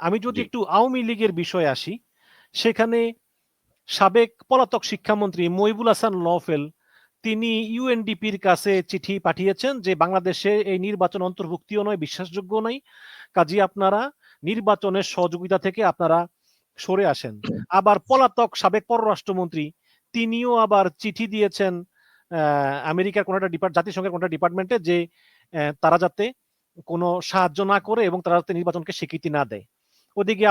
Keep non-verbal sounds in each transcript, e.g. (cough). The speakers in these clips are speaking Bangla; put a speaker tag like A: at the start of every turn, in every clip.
A: আমি যদি একটু আওয়ামী লীগের বিষয়ে আসি সেখানে সাবেক পলাতক শিক্ষামন্ত্রী মহিবুল হাসান লফেল তিনি ইউএনডিপির কাছে চিঠি পাঠিয়েছেন যে বাংলাদেশে এই নির্বাচন অন্তর্ভুক্তিও নয় বিশ্বাসযোগ্য নয়। কাজী আপনারা নির্বাচনের সহযোগিতা থেকে আপনারা সরে আসেন। আবার পলাতক সাবেক পররাষ্ট্রমন্ত্রী তিনিও আবার চিঠি দিয়েছেন আমেরিকার কোন একটা ডিপার্ট জাতিসংঘের কোন একটা ডিপার্টমেন্টে যে তারা যাতে কোনো সাহায্য না করে এবং তারা যাতে নির্বাচনকে স্বীকৃতি না দেয়। ওদিকে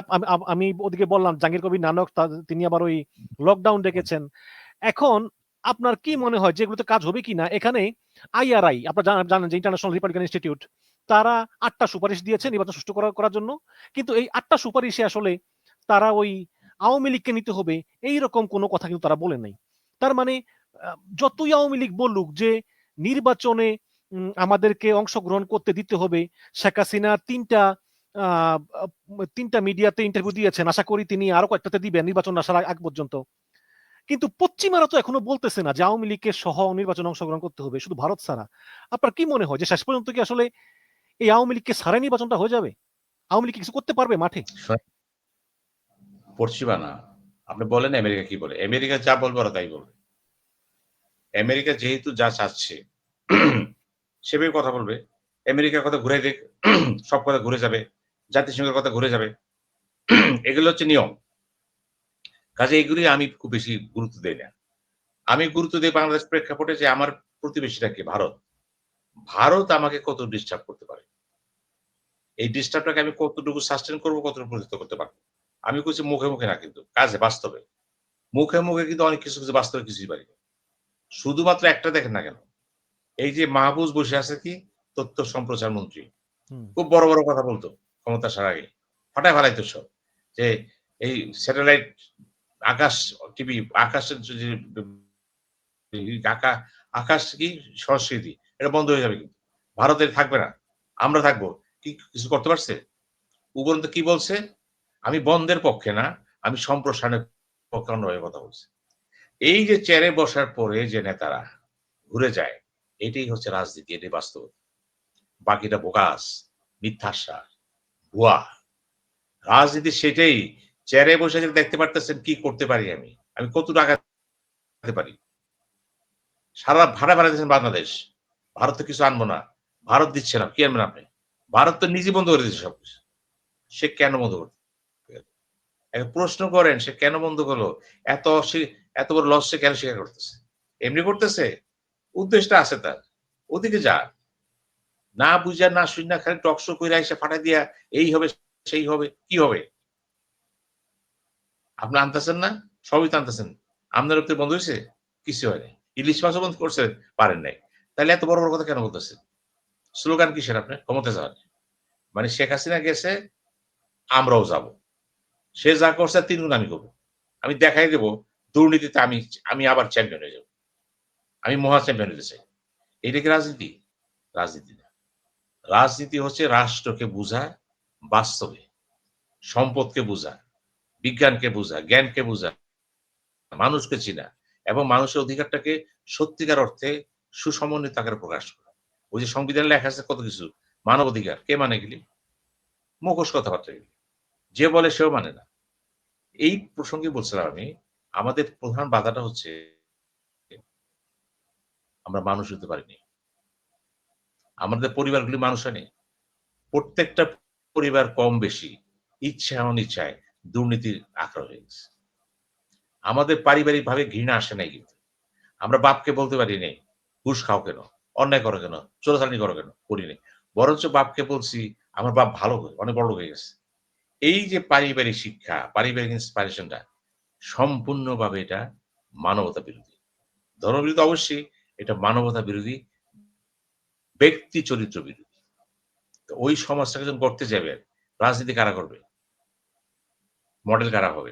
A: আমি ওদিকে বললাম, জাহাঙ্গীর কবির নানক তিনি আবার ওই লকডাউন ডেকেছেন। এখন আপনার কি মনে হয় যেগুলোতে কাজ হবে কিনা? এখানে আইআরআই আপনারা জানেন যে ইন্টারন্যাশনাল রিপাবলিকান ইনস্টিটিউট তারা আটটা সুপারিশ দিয়েছে নির্বাচন সুষ্ঠু করার জন্য। কিন্তু এই আটটা সুপারিশে আসলে তারা ওই আওয়ামী লীগকে নিতে হবে, এই রকম কোনো কথা কিন্তু তারা বলে নাই। তার মানে যতই আওয়ামী লীগ বলুক যে নির্বাচনে আমাদেরকে অংশগ্রহণ করতে দিতে হবে। শেখ হাসিনা তিনটা তিনটা মিডিয়াতে ইন্টারভিউ দিয়েছেন। আশা করি তিনি আরও কয়েকটাতে দিবেন, নির্বাচন আসার আগ পর্যন্ত। কিন্তু পশ্চিমারা তো এখনও বলতেছে না যে আওয়ামী লীগের সহ নির্বাচন অংশগ্রহণ করতে হবে, শুধু ভারত ছাড়া। আপনার কি মনে হয় যে শেষ পর্যন্ত কি আসলে এই আওয়ামী লীগকে সারা নির্বাচনটা হয়ে যাবে? আওয়ামী লীগ কিছু করতে পারবে মাঠে?
B: পশ্চিমা না। আপনি বলেন আমেরিকা কি বলে। আমেরিকা যা বলবে তাই বলবে। আমেরিকা যেহেতু যা চাচ্ছে সেভাবে কথা বলবে। আমেরিকার কথা ঘুরে দেখ, সব কথা ঘুরে যাবে, জাতিসংঘের কথা ঘুরে যাবে। এগুলো হচ্ছে নিয়ম। কাজে এগুলি আমি খুব বেশি গুরুত্ব দিই না। আমি গুরুত্ব দিই বাংলাদেশ প্রেক্ষাপটে যে আমার প্রতিবেশীটা কি? ভারত। ভারত আমাকে কত ডিস্টার্ব করতে পারে? এই ডিস্টার্বটাকে আমি কতটুকু সাস্টেন করব, কতটুকু প্রতিষ্ঠিত করতে পারব? আমি করছি মুখে মুখে না কিন্তু, কাজে বাস্তবে। মুখে মুখে কিন্তু অনেক কিছু কিছু বাস্তবে কিছুই পারি শুধুমাত্র একটা দেখেন না কেন এই যে মাহবুজ বসে আছে কি? তথ্য সম্প্রচার মন্ত্রী। খুব বড় বড় কথা বলতো ক্ষমতা সার আগে। ফাটায় ফেলাইতো সব। যে এই স্যাটেলাইট আকাশ টিভি আকাশের যে আকাশ কি? সংস্কৃতি। এটা বন্ধ হয়ে যাবে কিন্তু। ভারতের থাকবে না। আমরা থাকব। কি কিছু করতে পারছে? উপরন্ত কি বলছে? আমি বন্ধের পক্ষে না আমি সম্প্রসারণের পক্ষে অন্যভাবে কথা বলছি। এই যে চেয়ারে বসার পরে যে নেতারা ঘুরে যায় এটাই হচ্ছে রাজনীতি, এটাই বাস্তব। বাকিটা বোকাস মিথ্যাশ্বাস ভুয়া। রাজনীতি সেটাই, চেয়ারে বসে দেখতে পারতেছেন কি করতে পারি আমি? আমি কত টাকা পারি? সারা ভাড়া ভাড়া দিচ্ছেন বাংলাদেশ। ভারত তো কিছু আনব না। ভারত দিচ্ছে না, কি আনবেন আপনি? ভারত তো নিজে বন্ধ করে দিচ্ছে সবকিছু। সে কেন বন্ধ করতে প্রশ্ন করেন, সে কেন বন্ধ করল? এত এত বড় লস সে কেন স্বীকার করতেছে? এমনি করতেছে? উদ্দেশ্যটা আছে তার। ওদিকে যা। না বুঝা, না শুন না খালি টকশো করে এসে ফাটা দিয়া, এই হবে, সেই হবে, কি হবে? আপনি আনতেছেন না? সবই তো আনতেছেন। আপনার উপরে বন্ধ হয়েছে কিছু হয় নাই ইলিশ মাছও বন্ধ করছে, পারেন নাই। তাহলে এত বড় বড় কথা কেন বলতেছেন? স্লোগান কিসের আপনি ক্ষমতা যাওয়ার। মানে শেখ হাসিনা গেছে, আমরাও যাব। সে যা করছে তিন গুণ আমি করব। আমি দেখাই দেবো, দুর্নীতিতে আমি আমি আবার চ্যাম্পিয়ন হয়ে যাব। আমি মহা চ্যাম্পিয়ন হতে চাই এটা কি রাজনীতি? রাজনীতি না। রাজনীতি হচ্ছে রাষ্ট্রকে বোঝা, বাস্তবে। সম্পদকে বোঝা, বিজ্ঞানকে বোঝা, জ্ঞানকে বোঝা। মানুষকে চিনা এবং মানুষের অধিকারটাকে সত্যিকার অর্থে সুসমন্বিত আকারে প্রকাশ করা। ওই যে সংবিধান লেখা আছে কত কিছু? মানব অধিকার। কে মানে গেলি মুখোশ কথাবার্তা গেলি যে বলে সেও মানে না। এই প্রসঙ্গে বলছিলাম আমি, আমাদের প্রধান বাধাটা হচ্ছে আমরা মানুষ হতে পারিনি। আমাদের পরিবারগুলি মানুষ হয়নি। প্রত্যেকটা পরিবার কম বেশি, ইচ্ছা অনিচ্ছায় দুর্নীতির আক্রমণ হয়ে গেছে। আমাদের পারিবারিক ভাবে ঘৃণা আসে নাই কিন্তু। আমরা বাপকে বলতে পারি নেই, ঘুষ খাও কেন? অন্যায় করো কেন? চোরাচালানি করো কেন? করিনি বরঞ্চ বাপকে বলছি, আমার বাপ ভালো হয়ে, অনেক বড় হয়ে গেছে। এই যে পারিবারিক শিক্ষা, পারিবারিক ইন্সপাইরেশনটা সম্পূর্ণভাবে এটা মানবতা বিরোধী। ধর্মবিরোধী অবশ্যই এটা মানবতা বিরোধী, ব্যক্তি চরিত্র বিরোধী। তো ওই সমাজটাকে যখন করতে যাবে, রাজনীতি কারা করবে? মডেল কারা হবে?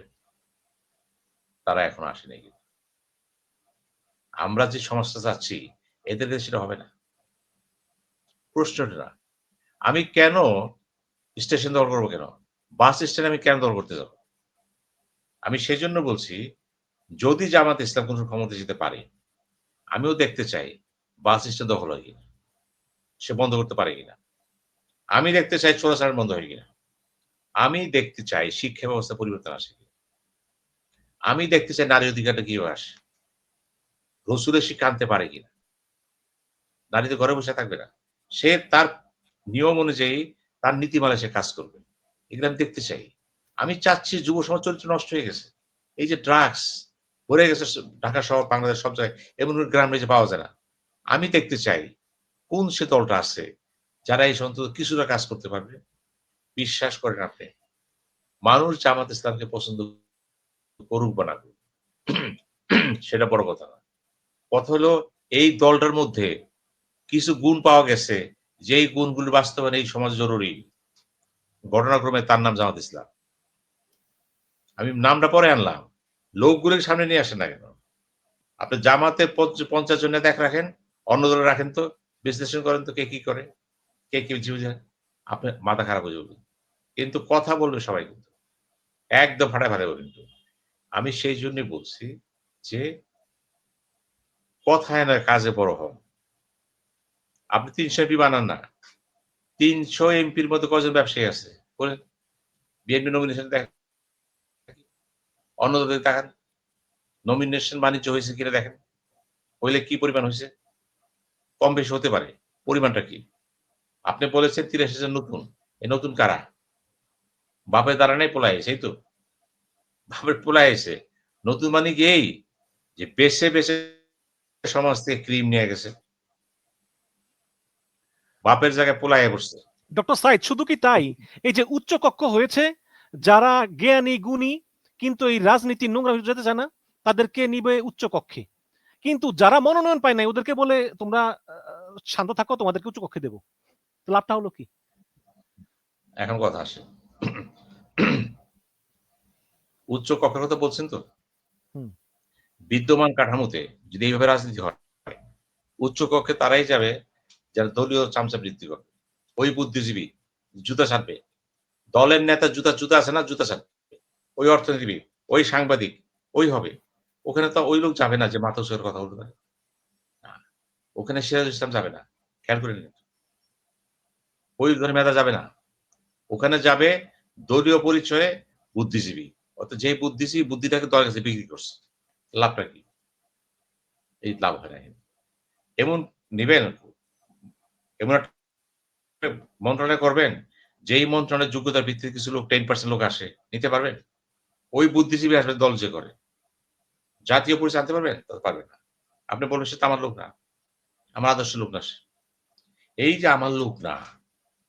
B: তারা এখন আসেনি কিন্তু। আমরা যে সমাজটা চাচ্ছি, এদের সেটা হবে না। প্রশ্নটা না আমি কেন স্টেশন দল করব কেন? বাস স্ট্যান্ড আমি কেন দল করতে যাব? আমি সেজন্য বলছি, যদি জামাত ইসলাম কোন ক্ষমতা যেতে পারে আমিও দেখতে চাই, বাস স্ট্যান্ড দখল হয় কিনা সে বন্ধ করতে পারে কিনা আমি দেখতে চাই চোরাচালান বন্ধ হয় কিনা আমি দেখতে চাই শিক্ষা ব্যবস্থা পরিবর্তন আসে কি। আমি দেখতে চাই নারী অধিকারটা কীভাবে আসে? রসুলের শিক্ষা আনতে পারে কিনা নারী তো ঘরে বসে থাকবে না। সে তার নিয়ম অনুযায়ী তার নীতিমালা সে কাজ করবে। এগুলো আমি দেখতে চাই। আমি চাচ্ছি যুব সমাজ চরিত্র নষ্ট হয়ে গেছে। এই যে ড্রাগস ভরে গেছে ঢাকা শহর, বাংলাদেশ, সব জায়গায়। এমন গ্রামে যে পাওয়া যায় না। আমি দেখতে চাই, কোন সে দলটা আছে যারা এই সন্তত কিছুটা কাজ করতে পারবে? বিশ্বাস করেন আপনি, মানুষ জামাত ইসলামকে পছন্দ করুক বা না (clears throat) সেটা বড় কথা না। কথা হলো, এই দলটার মধ্যে কিছু গুণ পাওয়া গেছে, যেই গুণগুলি বাস্তবায়ন এই সমাজ জরুরি। ঘটনাক্রমে তার নাম জামাত ইসলাম। আমি নামটা পরে আনলাম। লোকগুলোকে সামনে নিয়ে আসেন না কেন? আপনি জামাতে পঞ্চাশ জন নেতা রাখেন, অন্য দলে রাখেন তো, বিশ্লেষণ করেন তো কে কি করে, কে কি বুঝে আপনি মাথা খারাপ হয়ে যাবে কিন্তু কথা বলবে সবাই কিন্তু। একদম ফাটা ফাটা কিন্তু। আমি সেই জন্যই বলছি যে কথায় না কাজে বড় হন। আপনি তিনশো এমপি বানান না। তিনশো এমপির মতো কজন ব্যবসায়ী আছে? বলেন। বিএনপি নমিনেশন দেখ অন্য দলে দেখান। নমিনেশন বাণিজ্য হয়েছে কিনা দেখেন। হইলে কি পরিমাণ হয়েছে? কম বেশি হতে পারে। পরিমাণটা কি? আপনি বলেছেন তিরাশি জন নতুন। এই নতুন কারা? বাপের দ্বারা নেই পোলাই সেই তো? বাপের পোলাই এসে। নতুন মানে কি এই? যে বেছে বেছে সমাজ থেকে ক্রিম নিয়ে গেছে। বাপের জায়গায় পোলাই বসছে।
A: ডক্টর সাইদ, শুধু কি তাই? এই যে উচ্চ কক্ষ হয়েছে, যারা জ্ঞানী, গুণী কিন্তু এই রাজনীতি নোংরা যেতে চায় না তাদেরকে নিবে উচ্চ কক্ষে। কিন্তু যারা মনোনয়ন পায় নাই ওদেরকে বলে তোমরা শান্ত থাকো তোমাদেরকে উচ্চ কক্ষে দেবো। লাভটা হলো কি?
B: এখন কথা আসে। উচ্চ কক্ষের কথা বলছেন তো? বিদ্যমান কাঠামোতে যদি এইভাবে রাজনীতি হয় উচ্চ কক্ষে তারাই যাবে যারা দলীয় চামচা বৃদ্ধি করবে। ওই বুদ্ধিজীবী জুতা ছাড়বে দলের নেতা জুতা জুতা আছে না জুতা ছাড়বে ওই অর্থনীতিবিদ ওই সাংবাদিক, ওই হবে। ওখানে তো ওই লোক যাবে না যে উৎসবের কথা বলতে পারে। ওখানে সিরাজ ইসলাম যাবে না, খেয়াল করে নিন। ওই ধরে মেধা যাবে না। ওখানে যাবে দলীয় পরিচয়ে বুদ্ধিজীবী। অর্থাৎ যে বুদ্ধিজীবী বুদ্ধিটাকে দলের কাছে বিক্রি করছে, লাভটা কি? এই লাভ হয় না এমন নিবেন, এমন মন্ত্রণালয় করবেন, যেই মন্ত্রণালয়ের যোগ্যতার ভিত্তিতে কিছু লোক টেন পার্সেন্ট লোক আসে, নিতে পারবেন? ওই বুদ্ধিজীবী আসবে, দল যে করে। জাতীয় পরিচয় আনতে পারবেন? পারবেন না। আপনি বলবেন, সে তো আমার লোক না। আমার আদর্শ লোক না সে। এই যে আমার লোক না,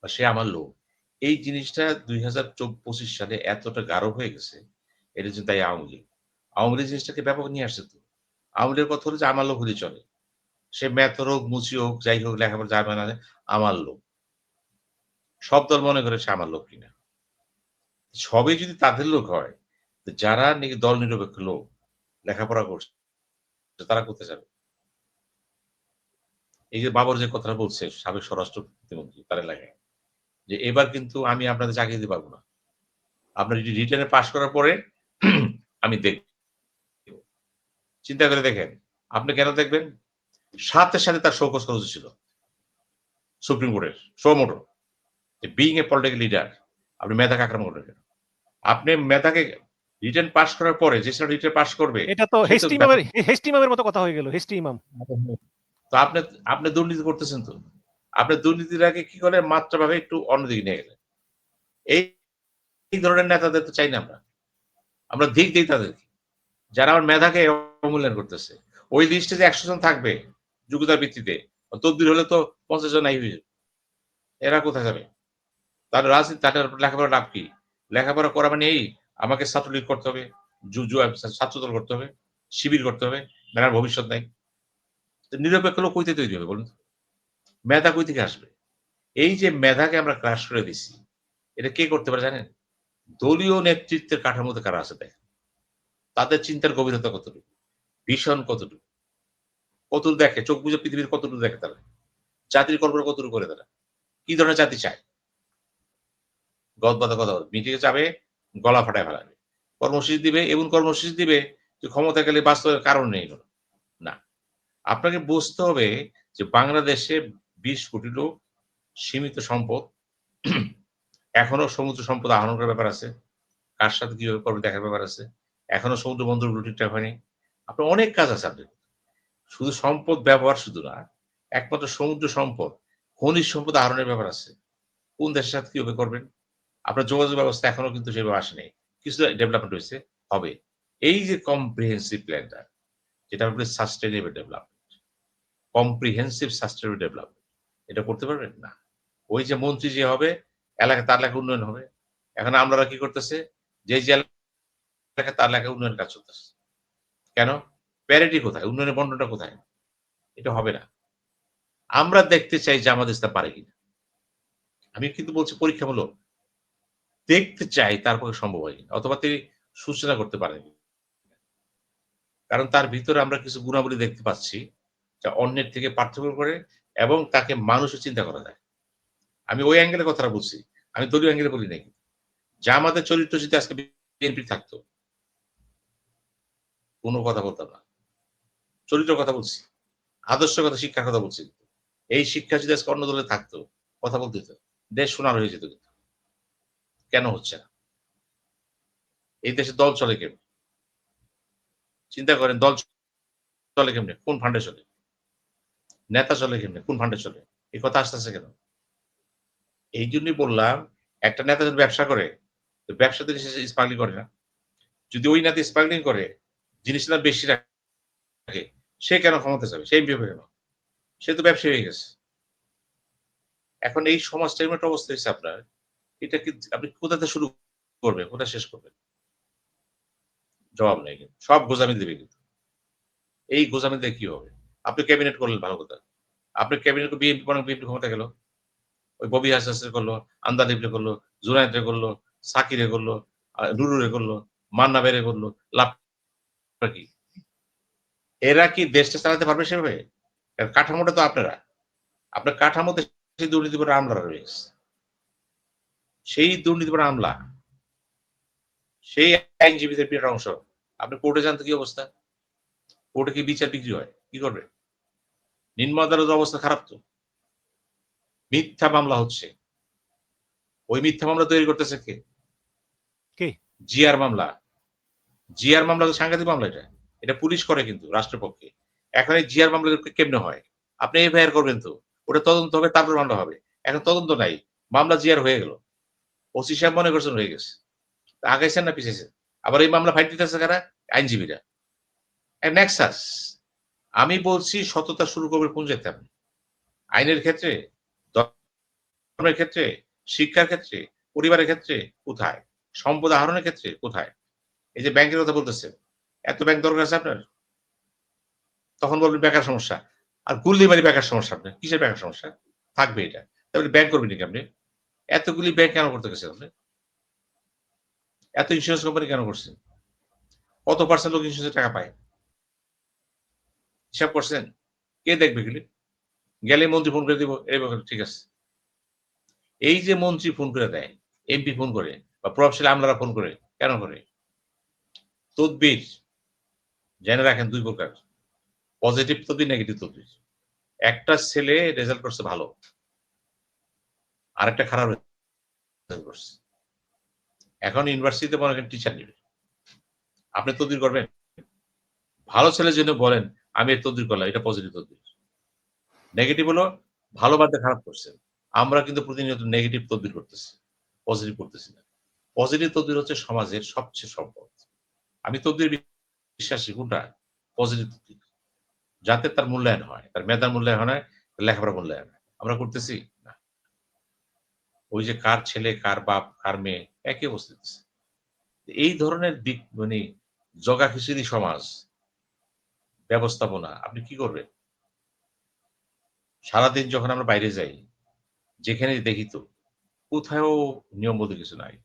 B: বা সে আমার লোক, এই জিনিসটা দুই হাজার পঁচিশ সালে এতটা গাঢ় হয়ে গেছে, এটা জন্য তাই আওয়ামী লীগ। আওয়ামী লীগ জিনিসটাকে ব্যাপক নিয়ে আসছে তো। আওয়ামী লীগের কথা হলো যে আমার লোক হলে চলে। সে ম্যাথ হোক, মুচি হোক, যাই হোক, লেখাপড়া যাবে না, আমার লোক। সব দল মনে করে সে আমার লোক কিনা। সবই যদি তাদের লোক হয় যারা নাকি দল নিরপেক্ষ লোক, লেখাপড়া করছে, তারা করতে যাবে। এই যে বাবর যে কথাটা বলছে, সাবেক স্বরাষ্ট্র প্রতিমন্ত্রী, তার এলাকায় যে এবার কিন্তু আমি আপনাদের চাকরি দিতে পারব না। আপনার যদি রিটার্নে পাশ করার পরে (clears throat) আমি দেখব। চিন্তা করে দেখেন, আপনি কেন দেখবেন? সাথে সাথে তার শোকস করা ছিল। সুপ্রিম কোর্টের suo motu being a political leader আপনি মেধাকে আক্রমণ করবেন কেন? আপনি মেধাকে রিটার্ন পাস করার পরে যে রিটার্ন পাস করবে
A: এটা তো হেস্টি ইমামের হেস্টি ইমামের মতো কথা হয়ে গেল হেস্টি ইমাম
B: তো আপনি আপনি দুর্নীতি করতেছেন তো? আপনি দুর্নীতির আগে কি করে মাত্রা ভাবে একটু অন্যদিকে নিয়ে গেলেন। এই এই ধরনের নেতাদের তো চাই না আমরা। আমরা দিক দিই তাদেরকে। যারা আমার মেধাকে অবমূল্যায়ন করতেছে। ওই লিস্টে যে একশো জন থাকবে যোগ্যতার ভিত্তিতে তদবির হলে তো পঞ্চাশ জন নাই হয়ে যাবে। এরা কোথায় যাবে? তার রাজনীতি তাদের লেখাপড়া লাভ কি? লেখাপড়া করা মানে এই আমাকে ছাত্রলীগ করতে হবে ছাত্রদল করতে হবে, শিবির করতে হবে, মেলার ভবিষ্যৎ নাই। নিরপেক্ষ লোক কইতে তৈরি হবে বলুন মেধা কই থেকে আসবে? এই যে মেধাকে আমরা ক্রাশ করে দিছি, এটা কে করতে পারে জানেন? দলীয় নেতৃত্বের কাঠামোতে কারা আছে দেখেন। তাদের চিন্তার গভীরতা কতটুকু? ভীষণ কতটুকু? কতটুকু দেখে? চোখ বুঝে পৃথিবীর কতটুকু দেখে তারা? জাতির কল্পনা কতটুকু করে তারা? কি ধরনের জাতি চায়? গদবাদা কথা মিটিংয়ে যাবে গলা ফাটায় ফেলাবে কর্মসূচি দিবে এবং কর্মসূচি দিবে যে ক্ষমতা গেলে বাস্তবের কারণ নেই না। আপনাকে বুঝতে হবে যে বাংলাদেশে বিশ কোটি লোক সীমিত সম্পদ। এখনও সমুদ্র সম্পদ আহরণ করার ব্যাপার আছে। কার সাথে কীভাবে করবে দেখার ব্যাপার আছে। এখনও সমুদ্র বন্দরগুলো ঠিকঠাক হয়নি। আপনার অনেক কাজ আছে আপনার শুধু সম্পদ ব্যবহার শুধু না, একমাত্র সমুদ্র সম্পদ, খনিজ সম্পদ আহরণের ব্যাপার আছে। কোন দেশের সাথে কীভাবে করবেন? আপনার যোগাযোগ ব্যবস্থা এখনও কিন্তু সেভাবে আসেনি। কিছু ডেভেলপমেন্ট হয়েছে, হবে। এই যে কম্প্রিহেন্সিভ প্ল্যানটা যেটা বলে sustainable development comprehensive sustainable development এটা করতে পারবেন? না। ওই যে মন্ত্রী যে হবে, এলাকা তার এলাকা উন্নয়ন হবে। এখন আমরা কি করতেছে? যে যে এলাকা তার এলাকায় উন্নয়ন কাজ চলতেছে। কেন? প্যারিটি কোথায়? উন্নয়নের বন্টনটা কোথায়? এটা হবে না। আমরা দেখতে চাই যে আমাদের পারে কিনা। আমি কিন্তু বলছি পরীক্ষামূলক। দেখতে চাই তারপরে সম্ভব হয়নি, অথবা তিনি সূচনা করতে পারেন কারণ তার ভিতরে আমরা কিছু গুণাবলী দেখতে পাচ্ছি, যা অন্যের থেকে পার্থক্য করে এবং তাকে মানুষের চিন্তা করা যায় আমি ওই অ্যাঙ্গেলের কথাটা বলছি, আমি দলীয় অ্যাঙ্গেলে বলি নাই। যা আমাদের চরিত্র যদি আজকে বিএনপি থাকতো, কোনো কথা বলতাম না। চরিত্র কথা বলছি আদর্শ কথা, শিক্ষার কথা বলছি। এই শিক্ষা যদি আজকে অন্য দলে থাকতো, কথা বলতে দেশ সোনার হয়ে যেত কিন্তু। কেন হচ্ছে না? এই দেশে দল চলে কেমন? চিন্তা করেন, দল চলে কেমনে? কোন ফান্ডে চলে? নেতা চলে কেমনে? কোন ফান্ডে চলে? এই কথা আসতেছে কেন? এই জন্যই বললাম, একটা নেতা যদি ব্যবসা করে, তো ব্যবসাতে স্মাগলিং করে না, যদি ওই নেতা স্মাগলিং করে জিনিস জিনিসটা বেশি রাখে, সে কেন ক্ষমতা যাবে? সেই ভেবে কেন? সে তো ব্যবসা হয়ে গেছে। এখন এই সমাজটা এমন একটা অবস্থা হয়েছে আপনার এটা কি আপনি কোথাতে শুরু করবেন? কোথা শেষ করবেন? জবাব নেই কিন্তু। সব গোজামি দেবে কিন্তু। এই গোজামি দিয়ে কি হবে? আপনি ক্যাবিনেট করলেন ভালো কথা। আপনি ক্যাবিনেট বিএনপি পরে বিএনপি ক্ষমতা গেল। ওই ববি হাসাসের করল আন্দালিবরে করল, জুনায়দরে করল, সাকিরে করল নুরুরে করল, মান্না বেরে করল, লাভ কি? এরা কি দেশটা চালাতে পারবে সেভাবে? কাঠামোটা তো আপনারা। আপনার কাঠামোতে দুর্নীতি করে আমলারা রয়েছে। সেই দুর্নীতি করে আমলা সেই আইনজীবীদের বিরাট অংশ আপনি কোর্টে যান তো কি অবস্থা? কোর্টে কি বিচার বিক্রি হয়? কি করবে? নিম্ন আদালতের অবস্থা খারাপ তো। মিথ্যা মামলা হচ্ছে। ওই মিথ্যা মামলা তৈরি করতেছে কে?
A: কে?
B: জিআর মামলা। জিআর মামলা তো সাংঘাতিক মামলা এটা। এটা পুলিশ করে কিন্তু রাষ্ট্রপক্ষে। এখন এই জিআর মামলা কেমনে হয়? আপনি এফআইআর করবেন তো। ওটা তদন্ত হবে তারপর মামলা হবে। এখন তদন্ত নাই। মামলা জিআর হয়ে গেল। ওসি সাহেব মনে করছেন হয়ে গেছে। আগাইছেন না পিছিয়েছেন আবার এই মামলা ফাইট দিতেছে কারা? আইনজীবীরা। নেক্সাস আমি বলছি সততা শুরু করবে কোন যেতে আপনি? আইনের ক্ষেত্রে? ধর্মের ক্ষেত্রে? শিক্ষার ক্ষেত্রে? পরিবারের ক্ষেত্রে? কোথায়? সম্পদ আহরণের ক্ষেত্রে? কোথায়? এই যে ব্যাংকের কথা বলতেছে এত ব্যাংক দরকার আছে আপনার? তখন বলবেন বেকার সমস্যা। আর গুল্লি মারি বেকার সমস্যা আপনার। কিসের বেকার সমস্যা? থাকবে এটা। তাহলে ব্যাংক করবেন নাকি আপনি? এতগুলি ব্যাংক কেন করতে গেছেন আপনি? এত ইন্স্যুরেন্স কোম্পানি কেন করছেন? কত পার্সেন্ট লোক ইন্স্যুরেন্সের টাকা পায়? হিসাব করছেন? কে দেখবে গেলে গেলে মন্ত্রী ফোন করে দিব, এই ব্যাপারে ঠিক আছে। এই যে মন্ত্রী ফোন করে দেয় এমপি ফোন করে, বা প্রভাবশালী আমলারা ফোন করে, কেন করে? তদবির, জেনে রাখেন দুই প্রকার। পজিটিভ তদবির নেগেটিভ তদবির। একটা ছেলে রেজাল্ট করছে ভালো। আরেকটা খারাপ এখন ইউনিভার্সিটিতে মনে করেন টিচার নেবে। আপনি তদবির করবেন। ভালো ছেলের জন্য বলেন, আমি এর করলাম, এটা পজিটিভ তদবির। নেগেটিভ হলো, ভালো বাদে খারাপ করছেন আমরা কিন্তু প্রতিনিয়ত নেগেটিভ তদবির করতেছি পজিটিভ করতেছি না। পজিটিভ তদবির হচ্ছে সমাজের সবচেয়ে সম্পদ। আমি তদবির বিশ্বাসী, কোনটা? পজিটিভ তদবির। যাতে তার মূল্যায়ন হয়, তার মেধার মূল্যায়ন হয় লেখাপড়া মূল্যায়ন হয়। আমরা করতেছি? ওই যে কার ছেলে, কার বাপ, কার মেয়ে, একই অবস্থিত এই ধরনের দিক মানে জগা খিচুড়ি সমাজ, ব্যবস্থাপনা, আপনি কি করবেন? সারাদিন যখন আমরা বাইরে যাই যেখানে দেখি তো কোথাও নিয়মবদ্ধ কিছু নাই।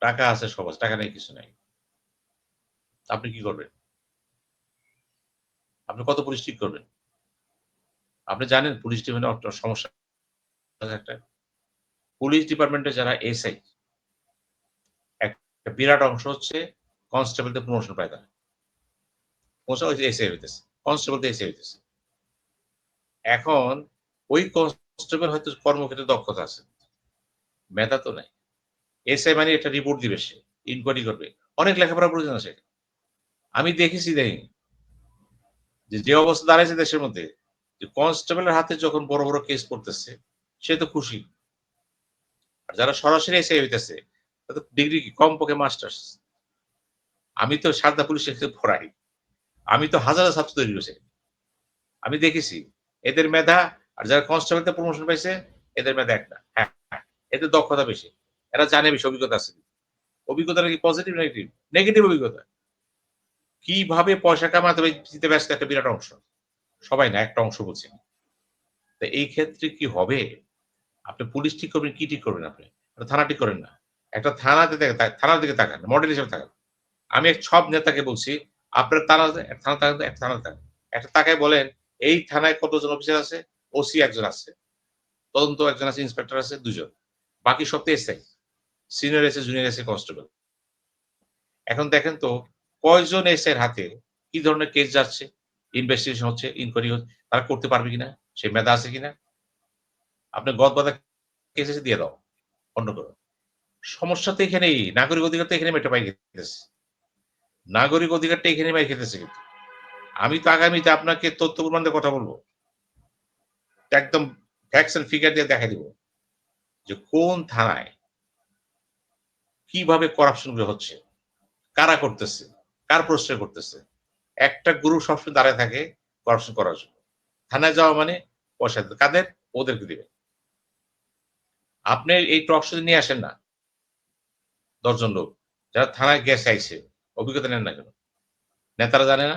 B: টাকা আছে সমাজ টাকা নেই কিছু নাই। আপনি কি করবেন? আপনি কত পুলিশ ঠিক করবেন? আপনি জানেন পুলিশ ডিপার্টমেন্ট সমস্যা একটা? পুলিশ ডিপার্টমেন্টে যারা এসআই একটা বিরাট অংশ হচ্ছে কনস্টেবলদের প্রমোশন পায় তারা। এসআই হইতেছে কনস্টেবল এসআই হইতেছে। এখন ওই কনস্টেবল হয়তো কর্মক্ষেত্রে দক্ষতা আছে। মেধা তো নাই। এসআই মানে একটা রিপোর্ট দিবে সে ইনকোয়ারি করবে। অনেক লেখাপড়া প্রয়োজন আছে আমি দেখেছি দেখি যে যে অবস্থা দাঁড়াইছে দেশের মধ্যে, যে কনস্টেবলের হাতে যখন বড় বড় কেস পড়তেছে সে তো খুশি। আর যারা সরাসরি এসে হইতেছে, তাদের ডিগ্রি কি? কম পক্ষে মাস্টার্স আমি তো সারদা পুলিশের ক্ষেত্রে পড়াই। আমি তো হাজার ছাত্র তৈরি করেছি আমি দেখেছি, এদের মেধা, আর যারা কনস্টেবলতে প্রমোশন পাইছে, এদের মেধা একটা। হ্যাঁ এদের দক্ষতা বেশি। এরা জানে বেশি অভিজ্ঞতা আছে। অভিজ্ঞতাটা কি পজিটিভ নেগেটিভ নেগেটিভ অভিজ্ঞতা। কীভাবে পয়সা কামাতে হবে দিতে ব্যস্ত একটা বিরাট অংশ। সবাই না, একটা অংশ বলছি তো এই ক্ষেত্রে কি হবে? আপনি পুলিশ ঠিক করবেন, কি ঠিক করবেন আপনি? থানা ঠিক করেন না। একটা থানাতে থানার দিকে তাকান, মডেল হিসেবে তাকান। আমি সব নেতাকে বলছি, আপনার থানা থানা এক থানা তাকান একটা তাকায় বলেন, এই থানায় কতজন অফিসার আছে? ওসি একজন আছে, তদন্ত একজন আছে ইন্সপেক্টর আছে, দুজন। বাকি সব তো এসআই। সিনিয়র এসে জুনিয়র এসে কনস্টেবল এখন দেখেন তো, কয়জন এসের হাতে কি ধরনের কেস যাচ্ছে? ইনভেস্টিগেশন হচ্ছে ইনকোয়ারি হচ্ছে, তারা করতে পারবে কিনা? সে মেধা আছে কিনা? আপনি গদ বাধা কেস দিয়ে দাও, অন্য করো সমস্যা তো এখানেই, নাগরিক অধিকার তো এখানে মেটে পাই খেতেছে। নাগরিক অধিকারটা এখানে পাই খেতেছে কিন্তু। আমি তো আগামীতে আপনাকে তথ্য প্রমাণ কথা বলব। একদম ফ্যাক্স এন্ড ফিগার দিয়ে দেখা দিব যে কোন থানায় কীভাবে কারাপশনগুলো হচ্ছে, কারা করতেছে, কার প্রশ্রয় করতেছে। একটা গ্রুপ সবসময় দাঁড়ায় থাকে করাপশন করার জন্য। থানায় যাওয়া মানে পয়সা, কাদের? ওদেরকে দিবে। আপনি এই টক শো নিয়ে আসেন না, দশজন লোক, যারা থানায় গ্যাস চাইছে অভিজ্ঞতা নেন না কেন? নেতারা জানে না?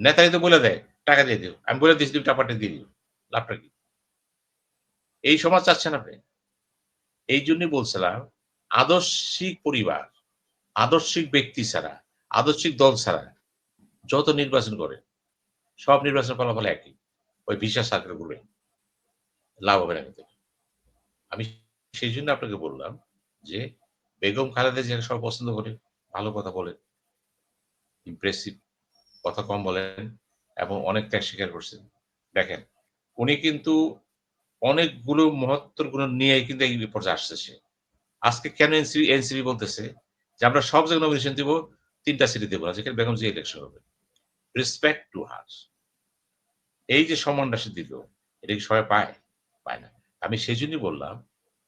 B: নেতাই তো বলে দেয়, টাকা দিয়ে দিও। আমি বলে দিচ্ছি টাকাটা দিয়ে দিও। লাভটা কি? এই সমাজ চাচ্ছেন আপনি। এই জন্যই বলছিলাম, আদর্শিক পরিবার, আদর্শিক ব্যক্তি ছাড়া, আদর্শিক দল ছাড়া যত নির্বাচন করে, সব নির্বাচন ফলাফল একই। ওই বিশ্বাস সার্কেল করবে লাভ হবে না আমি সেই জন্য আপনাকে বললাম যে বেগম খালেদা যে সব পছন্দ করে, ভালো কথা বলেন ইমপ্রেসিভ কথা কম বলেন এবং অনেক ত্যাগ স্বীকার করছেন। দেখেন, উনি কিন্তু অনেকগুলো মহত্তর গুণ নিয়ে কিন্তু এই পর্যায়ে আসতেছে। আজকে কেন এনসিবি এনসিবি বলতেছে যে আমরা সব জায়গায় নমিনেশন দিব, তিনটা সিটি দেবো না, যেখানে বেগম জি ইলেকশন হবে। রেসপেক্ট টু হার এই যে সম্মানটা সে দিল, এটা কি সবাই পায়? পায় না। আমি সেই জন্যই বললাম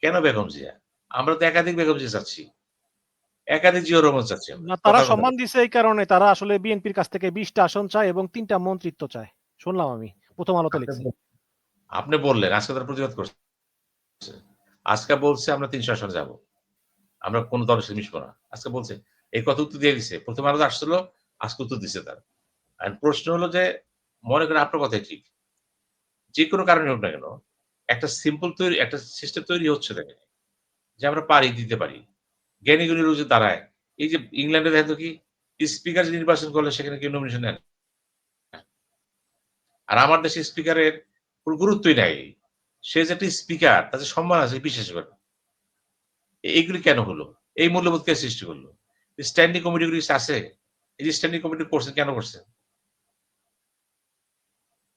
B: কেন বেগম জিয়া? আমরা তো একাধিক বেগম জিয়া চাচ্ছি। একাধিক জিও রহমান চাচ্ছি
A: না তারা সম্মান দিছে এই কারণে তারা আসলে বিএনপির কাছ থেকে বিশটা আসন চায় এবং তিনটা মন্ত্রিত্ব চায়। শুনলাম আমি প্রথম আলোতে লিখছি।
B: আপনি বললেন আজকে তারা প্রতিবাদ করছে। আজকে বলছে আমরা তিনশো আসন যাব। আমরা কোন দলের সাথে মিশবো না। আজকে বলছে এই কথা উত্তর দিয়ে দিছে। প্রথম আলো আসছিল আজকে উত্তর দিছে তার। আর প্রশ্ন হলো যে মনে করেন আপনার কথাই ঠিক। যে কোনো কারণে হোক না কেন একটা সিম্পল তৈরি, একটা সিস্টেম তৈরি হচ্ছে দেখেন। যে আমরা পারি দিতে পারি। জ্ঞানী গুণী রোজে দাঁড়ায়, এই যে ইংল্যান্ডে দেখো কি স্পিকার নির্বাচন করলে সেখানে কেউ নমিনেশন নেন আর আমার দেশে স্পিকারের কোনো গুরুত্বই নাই। সে যে একটা স্পিকার তাদের সম্মান আছে বিশেষ করে এইগুলি কেন হলো? এই মূল্যবোধ কে সৃষ্টি করল? স্ট্যান্ডিং কমিটিগুলি আছে, এই যে স্ট্যান্ডিং কমিটি করছেন, কেন করছেন?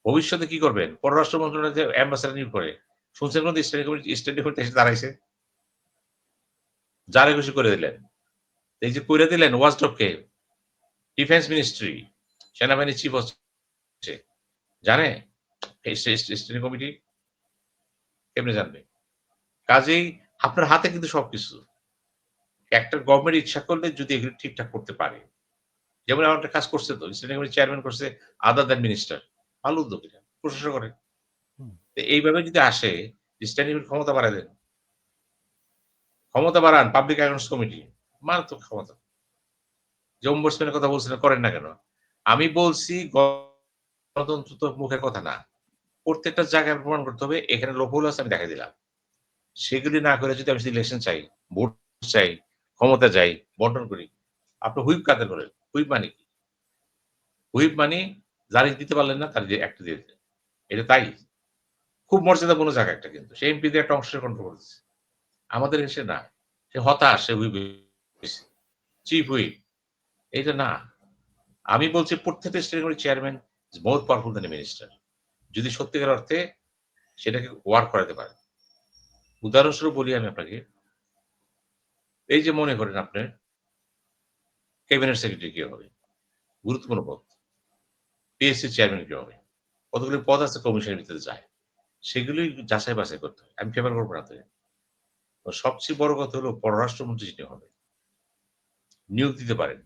B: ভবিষ্যতে কি করবেন? পররাষ্ট্র মন্ত্রণালয় অ্যাম্বাসাডার নিয়োগ করে, শুনছেন কোন স্ট্যান্ডিং কমিটি স্ট্যান্ডিং কমিটি এসে দাঁড়াইছে? যারে খুশি করে দিলেন। এই যে করে দিলেন ওয়াজডককে ডিফেন্স মিনিস্ট্রি সেনাবাহিনী চিফ হচ্ছে। জানে? স্ট্যান্ডিং কমিটি কেমনে জানবে? কাজেই আপনার হাতে কিন্তু সবকিছু। একটা গভর্নমেন্ট ইচ্ছা করলে যদি এগুলো ঠিকঠাক করতে পারে। যেমন আমার একটা কাজ করছে তো স্ট্যান্ডিং কমিটি চেয়ারম্যান করছে আদার দ্যান মিনিস্টার ভালো উদ্যোগ এটা প্রশংসা করে। তো এইভাবে যদি আসে স্ট্যান্ডিং ক্ষমতা বাড়ায় দেন। ক্ষমতা বাড়ান পাবলিক অ্যাকাউন্টস কমিটি মারাত্মক ক্ষমতা। যে অম্বুডসম্যানের কথা বলছেন করেন না কেন? আমি বলছি গণতন্ত্র তো মুখের কথা না। প্রত্যেকটা জায়গায় প্রমাণ করতে হবে এখানে লোভল আছে আমি দেখা দিলাম। সেগুলি না করে যদি আমি ইলেকশন চাই ভোট চাই ক্ষমতা চাই বন্টন করি আপনি হুইপ কাদের করেন? হুইপ মানে কি? হুইপ মানে যারা দিতে পারলেন না, তার একটা দিয়ে দিলেন। এটা তাই। খুব মর্যাদাপূর্ণ জায়গা একটা কিন্তু। সেই এমপিদের একটা অংশ কন্ট্রোল করতেছে আমাদের এসে না, সে হতাশ, সে চিফ হুইপ এইটা না। আমি বলছি প্রত্যেকটা স্টেটের chairman more powerful than minister যদি সত্যিকার অর্থে সেটাকে ওয়ার করাতে পারে। উদাহরণস্বরূপ বলি আমি আপনাকে। এই যে মনে করেন আপনার ক্যাবিনেট সেক্রেটারি কি হবে। গুরুত্বপূর্ণ পদ। পিএসসি চেয়ারম্যান কি হবে কতগুলি পদ আছে কমিশনের ভিতরে যায়। সেগুলি যাচাই বাছাই করতে হয়। আমি ফেভার করব না তো। সবচেয়ে বড় কথা হলো পররাষ্ট্রমন্ত্রী যিনি হবে নিয়োগ দিতে পারেন